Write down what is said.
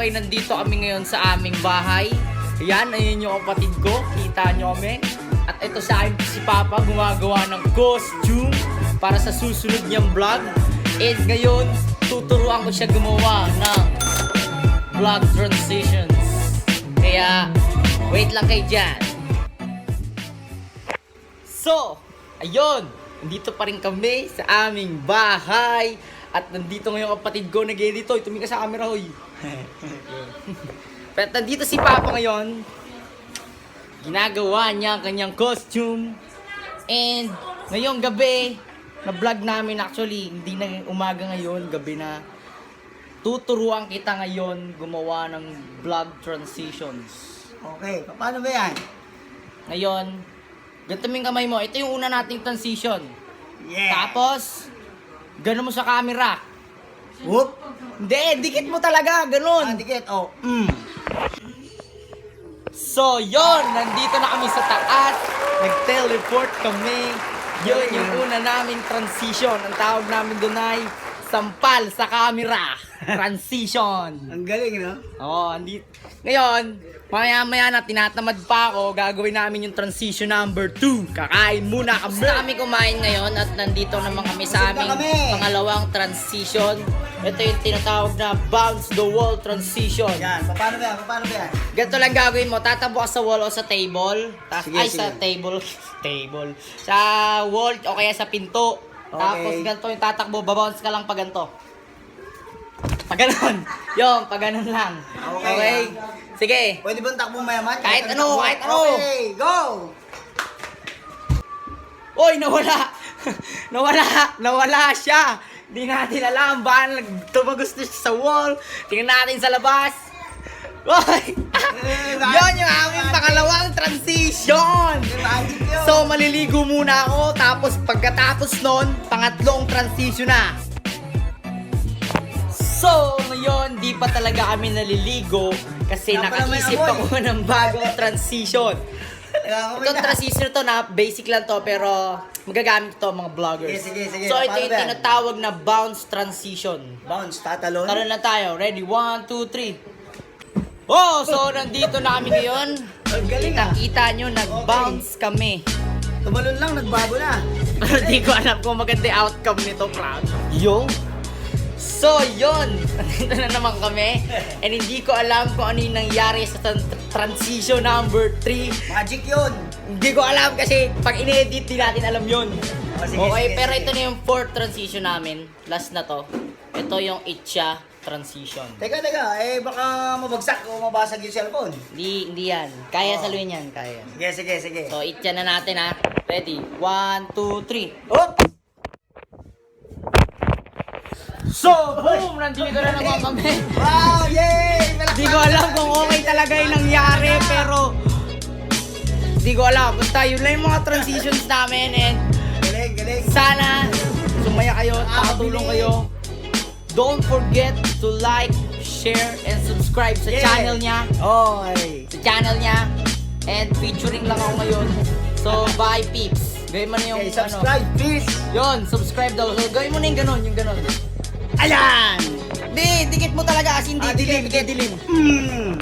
ka-okay, nandito kami ngayon sa aming bahay. Ayan, ayun yung kapatid ko. Kita nyo kami. At ito sa akin si Papa gumagawa ng costume para sa susunod niyang vlog. And ngayon, tuturuan ko siya gumawa ng vlog transitions. Kaya, wait lang kayo dyan. So, ayun, nandito pa rin kami sa aming bahay. At nandito ngayon kapatid ko, nag-edit. Hoy, tumingin ka sa camera, hoy. Pero nandito si Papa ngayon. Ginagawa niya ang kanyang costume. And ngayong gabi, na-vlog namin actually, hindi na umaga ngayon, gabi na. Tuturuan kita ngayon gumawa ng vlog transitions. Okay, paano ba yan? Ngayon, ganito yung kamay mo. Ito yung una nating transition. Yeah. Tapos, gano'n mo sa camera. Whoop. Hindi, dikit mo talaga, ganun. Ah, dikit. Oh. Mm. So, yon Nandito na kami sa taas. Nag-teleport kami. Yun yung una naming transition. Ang tawag namin doon ay sampal sa camera. Transition. Ang galing, no? Oo, andi. Ngayon, maya-maya na tinatamad pa ako, gagawin namin yung transition number 2. Kakain muna kami. Kami kumain ngayon at nandito naman kami sa aming kami. pangalawang transition. Ito yung tinatawag na bounce the wall transition. Yan, paano ba yan? Paano ba yan? Ganito lang gagawin mo, tatabo ka sa wall o sa table. Ta- Sige, ay, sige. sa table. table. Sa wall o kaya sa pinto. Okay. Tapos ganito yung tatakbo, babounce ka lang pag ganito. Pag ganon. Yung, pag ganon lang. Okay, Okay. Sige. Pwede bang takbo mayaman? Kahit ano, takbo? kahit ano. Okay, go! Oy, nawala. nawala. Nawala siya. Di natin alam. Nag- tumagos na siya sa wall. Tingnan natin sa labas. Oy! Yon yung aming pangalawang transition. So, maliligo muna ako. Tapos, pagkatapos nun, pangatlong transition na. So, ngayon, di pa talaga kami naliligo kasi may nakaisip amoy. ako ng bagong transition. Itong transition to na basic lang to pero magagamit to mga vloggers. Sige, sige, sige. So, ito Paano yung yan? tinatawag na bounce transition. Bounce, tatalon. Karoon lang tayo. Ready? One, two, three. Oh, so nandito na kami ngayon. Ang galing ah. Kita nyo, nag-bounce kami. Tumalon lang, nagbago na. Pero di ko alam kung maganda yung outcome nito, crowd. Yo! So, yon Nandito na naman kami. And hindi ko alam kung ano yung nangyari sa tran- transition number 3. Magic yun. Hindi ko alam kasi pag in-edit, di natin alam yun. Oh, sige, okay, sige, pero sige. ito na yung fourth transition namin. Last na to. Ito yung itcha transition. Teka, teka. Eh, baka mabagsak o mabasag yung cellphone. Hindi, hindi yan. Kaya Oh. saluhin yan, kaya. Sige, sige, sige. So, itcha na natin ha. Ready? One, two, three. Oh! So, boom! Nandito na naman kami. Wow! Yay! Di ko alam kung okay talaga yung nangyari, pero... Di ko alam. Basta yun lang yung mga transitions namin and Galing, galing. sana sumaya kayo at nakatulong kayo. Don't forget to like, share, and subscribe sa Yeah. channel niya. Okay. Sa channel niya. And featuring lang ako ngayon. So, bye peeps. Gawin mo na yung Okay, subscribe, please. ano. Yun, subscribe daw. So, gawin mo na yung ganon, yung ganon. Ayan! Di, dikit mo talaga kasi hindi Ah, dilim, hindi dilim. Hmm.